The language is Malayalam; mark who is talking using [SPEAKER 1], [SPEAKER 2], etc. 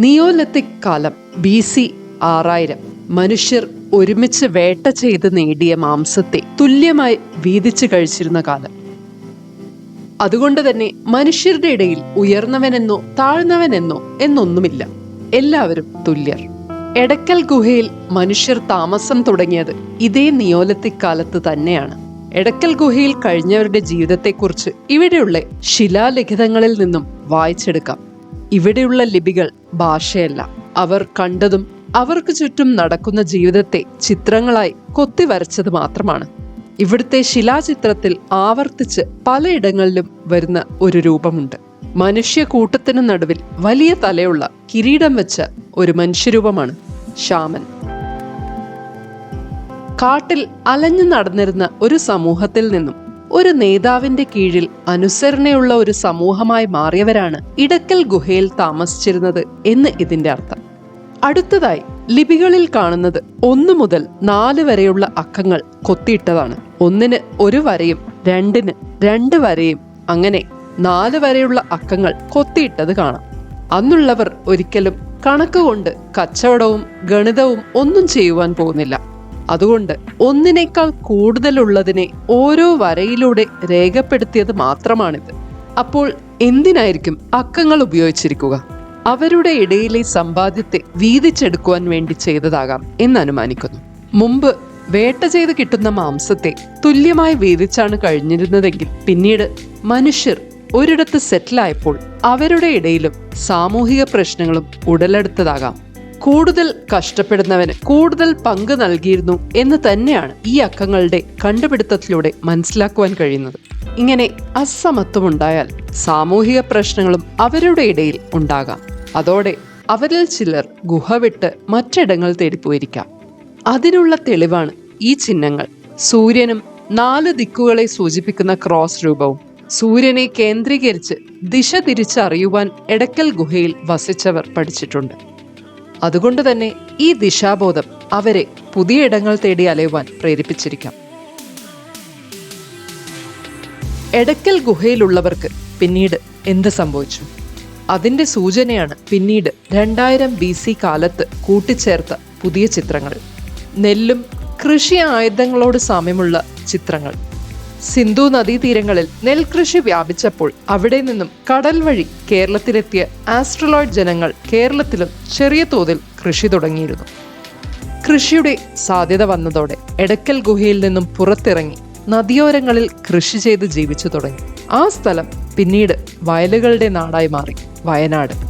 [SPEAKER 1] നിയോലത്തിക് കാലം ബി സി ആറായിരം മനുഷ്യർ ഒരുമിച്ച് വേട്ട ചെയ്ത് നേടിയ മാംസത്തെ തുല്യമായി വീതിച്ചു കഴിച്ചിരുന്ന കാലം. അതുകൊണ്ട് തന്നെ മനുഷ്യരുടെ ഇടയിൽ ഉയർന്നവനെന്നോ താഴ്ന്നവനെന്നോ എന്നൊന്നുമില്ല. എല്ലാവരും തുല്യർ. എടക്കൽ ഗുഹയിൽ മനുഷ്യർ താമസം തുടങ്ങിയത് ഇതേ നിയോലത്തിക് കാലത്ത് തന്നെയാണ്. എടക്കൽ ഗുഹയിൽ കഴിഞ്ഞവരുടെ ജീവിതത്തെക്കുറിച്ച് ഇവിടെയുള്ള ശിലാലിഖിതങ്ങളിൽ നിന്നും വായിച്ചെടുക്കാം. ഇവിടെയുള്ള ലിപികൾ ഭാഷയല്ല. അവർ കണ്ടതും അവർക്ക് ചുറ്റും നടക്കുന്ന ജീവിതത്തെ ചിത്രങ്ങളായി കൊത്തി വരച്ചത് മാത്രമാണ്. ഇവിടുത്തെ ശിലാചിത്രത്തിൽ ആവർത്തിച്ച് പലയിടങ്ങളിലും വരുന്ന ഒരു രൂപമുണ്ട്. മനുഷ്യ കൂട്ടത്തിനു നടുവിൽ വലിയ തലയുള്ള കിരീടം വെച്ച ഒരു മനുഷ്യരൂപമാണ് ശ്യാമൻ. കാട്ടിൽ അലഞ്ഞു നടന്നിരുന്ന ഒരു സമൂഹത്തിൽ നിന്നും ഒരു നേതാവിന്റെ കീഴിൽ അനുസരണയുള്ള ഒരു സമൂഹമായി മാറിയവരാണ് ഇടക്കൽ ഗുഹയിൽ താമസിച്ചിരുന്നത് എന്ന് ഇതിന്റെ അർത്ഥം. അടുത്തതായി ലിപികളിൽ കാണുന്നത് ഒന്ന് മുതൽ നാല് വരെയുള്ള അക്കങ്ങൾ കൊത്തിയിട്ടതാണ്. ഒന്നിന് ഒരു വരയും രണ്ടിന് രണ്ട് വരയും അങ്ങനെ നാല് വരെയുള്ള അക്കങ്ങൾ കൊത്തിയിട്ടത് കാണാം. അന്നുള്ളവർ ഒരിക്കലും കണക്ക് കൊണ്ട് കച്ചവടവും ഗണിതവും ഒന്നും ചെയ്യുവാൻ പോകുന്നില്ല. അതുകൊണ്ട് ഒന്നിനേക്കാൾ കൂടുതലുള്ളതിനെ ഓരോ വരയിലൂടെ രേഖപ്പെടുത്തിയത് മാത്രമാണിത്. അപ്പോൾ എന്തിനായിരിക്കും അക്കങ്ങൾ ഉപയോഗിച്ചിരിക്കുക? അവരുടെ ഇടയിലെ സമ്പാദ്യത്തെ വീതിച്ചെടുക്കുവാൻ വേണ്ടി ചെയ്തതാകാം എന്ന് അനുമാനിക്കുന്നു. മുമ്പ് വേട്ട ചെയ്ത് കിട്ടുന്ന മാംസത്തെ തുല്യമായി വീതിച്ചാണ് കഴിഞ്ഞിരുന്നതെങ്കിൽ പിന്നീട് മനുഷ്യർ ഒരിടത്ത് സെറ്റിലായപ്പോൾ അവരുടെ ഇടയിലും സാമൂഹിക പ്രശ്നങ്ങളും ഉടലെടുത്തതാകാം. കൂടുതൽ കഷ്ടപ്പെടുന്നവന് കൂടുതൽ പങ്ക് നൽകിയിരുന്നു എന്ന് തന്നെയാണ് ഈ അക്കങ്ങളുടെ കണ്ടുപിടുത്തത്തിലൂടെ മനസ്സിലാക്കുവാൻ കഴിയുന്നത്. ഇങ്ങനെ അസമത്വമുണ്ടായാൽ സാമൂഹിക പ്രശ്നങ്ങളും അവരുടെ ഇടയിൽ ഉണ്ടാകാം. അതോടെ അവരിൽ ചിലർ ഗുഹ വിട്ട് മറ്റിടങ്ങൾ തേടിപ്പോയിരിക്കാം അതിനുള്ള തെളിവാണ് ഈ ചിഹ്നങ്ങൾ. സൂര്യനും നാല് ദിക്കുകളെ സൂചിപ്പിക്കുന്ന ക്രോസ് രൂപവും സൂര്യനെ കേന്ദ്രീകരിച്ച് ദിശ തിരിച്ചറിയുവാൻ എടക്കൽ ഗുഹയിൽ വസിച്ചവർ പഠിച്ചിട്ടുണ്ട്. അതുകൊണ്ട് തന്നെ ഈ ദിശാബോധം അവരെ പുതിയ ഇടങ്ങൾ തേടി അലയുവാൻ പ്രേരിപ്പിച്ചിരിക്കാം. എടക്കൽ ഗുഹയിലുള്ളവർക്ക് പിന്നീട് എന്ത് സംഭവിച്ചു? അതിന്റെ സൂചനയാണ് പിന്നീട് രണ്ടായിരം ബി സി കാലത്ത് കൂട്ടിച്ചേർത്ത പുതിയ ചിത്രങ്ങൾ. നെല്ലും കൃഷി ആയുധങ്ങളോട് സാമ്യമുള്ള ചിത്രങ്ങൾ. സിന്ധു നദീതീരങ്ങളിൽ നെൽകൃഷി വ്യാപിച്ചപ്പോൾ അവിടെ നിന്നും കടൽ വഴി കേരളത്തിലെത്തിയ ആസ്ട്രലോയിഡ് ജനങ്ങൾ കേരളത്തിലും ചെറിയ തോതിൽ കൃഷി തുടങ്ങിയിരുന്നു. കൃഷിയുടെ സാധ്യത വന്നതോടെ എടക്കൽ ഗുഹയിൽ നിന്നും പുറത്തിറങ്ങി നദിയോരങ്ങളിൽ കൃഷി ചെയ്ത് ജീവിച്ചു തുടങ്ങി. ആ സ്ഥലം പിന്നീട് വയലുകളുടെ നാടായി മാറി വയനാട്.